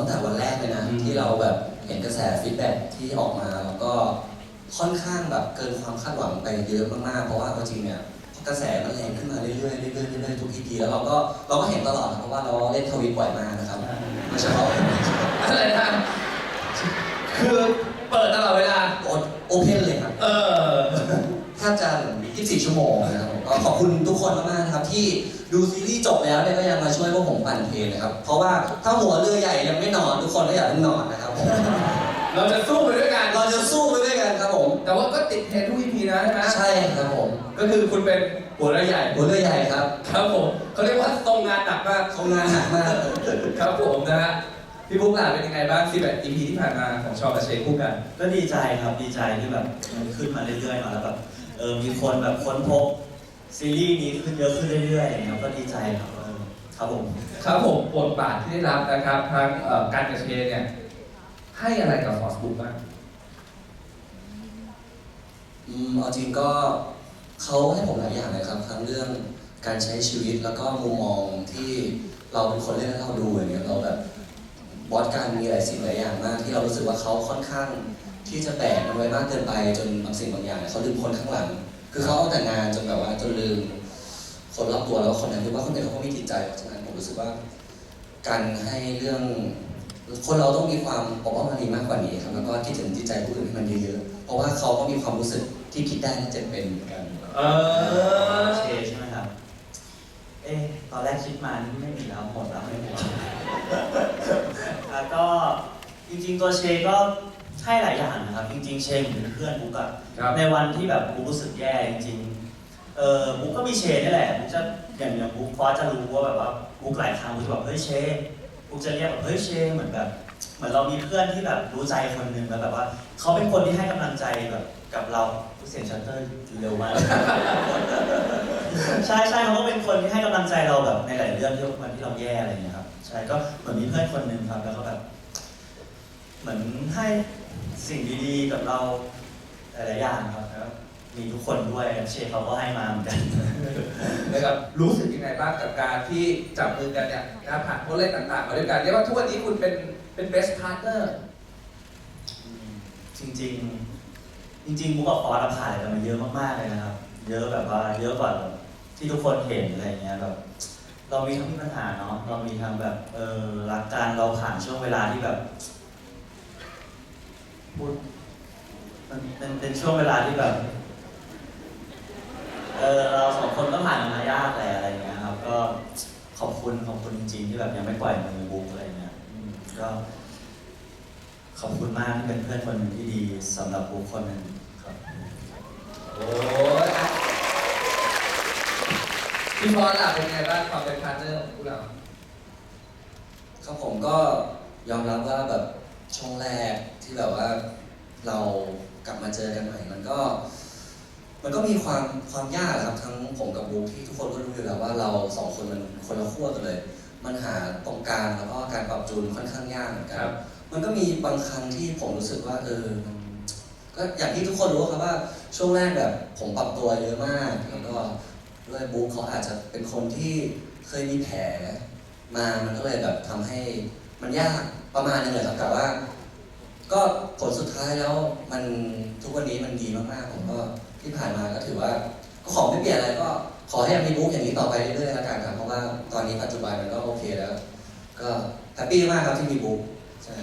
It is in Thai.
ตั้งแต่วันแรกเลยนะ อืม ที่เราแบบเห็นกระแสฟีดแบ็กที่ออกมาแล้วก็ค่อนข้างแบบเกินความคาดหวังไปเยอะมากๆ เพราะว่าเอาจริงเนี่ยกระแสมันแรงขึ้นมาเรื่อยๆเรื่อยๆเรื่อยๆทุกทีแล้วเราก็เราก็เห็นตลอดนะเพราะว่าเราเล่นทวิตบ่อยมากนะครับไม่เฉพาะอะไรนะคือเปิดตลอดเวลา โอเพนเลยครับ เออ แทบจะ 24 ชั่วโมงนะครับผมก็ขอบคุณทุกคนมากๆนะครับ ที่ดูซีรีส์จบแล้วเนี่ยก็ยังมาช่วยพวกผมปั่นเทรนนะครับ เพราะว่าถ้าหัวเรือใหญ่ยังไม่นอนทุกคนก็อย่าเพิ่งนอนนะครับผมเราจะสู้ไปด้วยกัน เราจะสู้ไปด้วยกันครับผม แต่ว่าก็ติดเทรนด์ทุก EP นะใช่ไหมใช่ครับผม ก็คือคุณเป็นหัวเรือใหญ่ หัวเรือใหญ่ครับ ครับผมเขาเรียกว่าทรงงานหนักมากทำงานหนักมาก ครับผมนะฮะพี่บุ๊กล่ะเป็นยังไงบ้าง11 EP ที่ผ่านมาของชอกับเชคคู่กัน ก็ดีใจครับดีใจที่แบบมันขึ้นมาเรื่อยๆเนาะแล้วแบบ เออมีคนแบบค้นพบซีรีส์นี้ขึ้นเยอะขึ้นเรื่อยๆอย่างเงี้ยก็ดีใจครับเออครับผม ครับผมบทบาทที่ได้รับนะครับทั้งเอ่อการกับเชนเนี่ยให้อะไรกับฟอสบุ๊กบ้าง อืมเอาจริงก็เขาให้ผมหลายอย่างเลยครับทั้งเรื่องการใช้ชีวิตแล้วก็มุมมองที่เราเป็นคนเล่นแล้วเราดูอย่างเงี้ยเราแบบ บอสการมีหลายสิ่งหลายอย่างมาก ที่เรารู้สึกว่าเขาค่อนข้างที่จะแบกมันไว้มากเกินไปจนบางสิ่งบางอย่างเนี่ยเขาลืมคนข้างหลัง คือเขาเอาแต่งานจนแบบว่าจนลืม คนรอบตัวแล้วคนนั้นคือว่าคนอื่นเขาก็มีจิตใจเพราะฉะนั้นผมรู้สึกว่า การให้เรื่อง คนเราต้องมีความปกป้องมันดีมากกว่านี้ครับแล้วก็คิดถึงจิตใจผู้อื่นให้มันเยอะๆเพราะว่าเขาก็มีความรู้สึกที่คิดได้และเจ็บเป็นเหมือนกัน เออเชใช่ไหมครับ เอ๊ะตอนแรกคิดมานี่ไม่มีแล้วหมดแล้วไม่หมด แล้วก็จริงๆตัวเชก็ให้หลายอย่างนะครับ จริง ๆ เชเหมือนเป็นเพื่อนบุ๊กอะครับ ในวันที่แบบบุ๊กรู้สึกแย่จริงๆเออบุ๊กก็มีเชนี่แหละบุ๊กจะอย่างอย่างบุ๊กฟอสจะรู้ว่าแบบว่าบุ๊กหลายครั้งบุ๊กจะแบบเฮ้ยเชบุ๊กจะเรียกแบบเฮ้ยเชเหมือนแบบ เหมือนเรามีเพื่อนที่แบบรู้ใจคนหนึ่งแล้วแบบว่าเขาเป็นคนที่ให้กำลังใจแบบกับเราเสียงชัตเตอร์เร็วมาก ใช่ใช่เขาก็เป็นคนที่ให้กำลังใจเราแบบในหลายเรื่องที่วันที่เราแย่อะไรอย่างเงี้ยครับ ใช่ก็เหมือนมีเพื่อนคนหนึ่งครับ แล้วก็แบบ เหมือนให้สิ่งดีๆกับเราหลายๆอย่างครับแล้ว มีทุกคนด้วยเชฟเขาก็ให้มาเหมือนกัน นะครับรู้สึกยังไงบ้างกับการที่จับมือกันเนี่ยนะผ่านโปรเล่นต่างๆมาด้วยกันเรียกว่าทุกวันนี้คุณเป็นเป็น best partner อืมจริงๆ จริงๆบุ๊กกับฟอสอะผ่านอะไรกันมาเยอะมากๆเลยนะครับ เยอะแบบว่าเยอะกว่าแบบที่ทุกคนเห็นอะไรเงี้ยแบบเรามีทั้งมีปัญหาเนาะเรามีทั้งแบบเออรักกันเราผ่านช่วงเวลาที่แบบพูดมันเป็นเป็นช่วงเวลาที่แบบ เออเราสองคนก็ผ่านมันมายากแหละอะไรเงี้ยครับ ก็ขอบคุณขอบคุณจริงๆที่แบบยังไม่ปล่อยมือบุ๊กอะไรเงี้ยอืมก็ ขอบคุณมากที่เป็นเพื่อนคนหนึ่งที่ดีสำหรับบุคคลหนึ่งครับ โอ้ยพี่พรล่ะเป็นยังไงบ้างความเป็นพาร์ทเนอร์ของพวกเรา ครับผมก็ยอมรับว่าแบบช่วงแรกที่แบบว่าเรากลับมาเจอกันใหม่ มันก็ มันก็มีความความยากครับทั้งผมกับบุ๊คที่ทุกคนก็รู้อยู่แล้วว่าเราสองคนมันคนละขั้วกันเลย มันหาตรงกลางแล้วก็การปรับจูนค่อนข้างยากเหมือนกัครันบมันก็มีบางครั้งที่ผมรู้สึกว่าเออมันก็อย่างที่ทุกคนรู้ครับว่าช่วงแรกแบบผมปรับตัวเยอะมากแล้วก็ด้วยบุ๊คเขาอาจจะเป็นคนที่เคยมีแผลมามันก็เลยแบบทำให้มันยากประมาณนึงเลยครับแต่ว่า ก็ผลสุดท้ายแล้วมันทุกวันนี้มันดีมากๆผมก็ ที่ผ่านมาก็ถือว่าก็ของไม่เปลี่ยนอะไรก็ขอให้ยังมีบุ๊กอย่างนี้ต่อไปเรื่อยๆแล้วกันครับเพราะว่าตอนนี้ปัจจุบันมันก็โอเคแล้ว ก็แฮปปี้มากครับที่มีบุ๊กใช่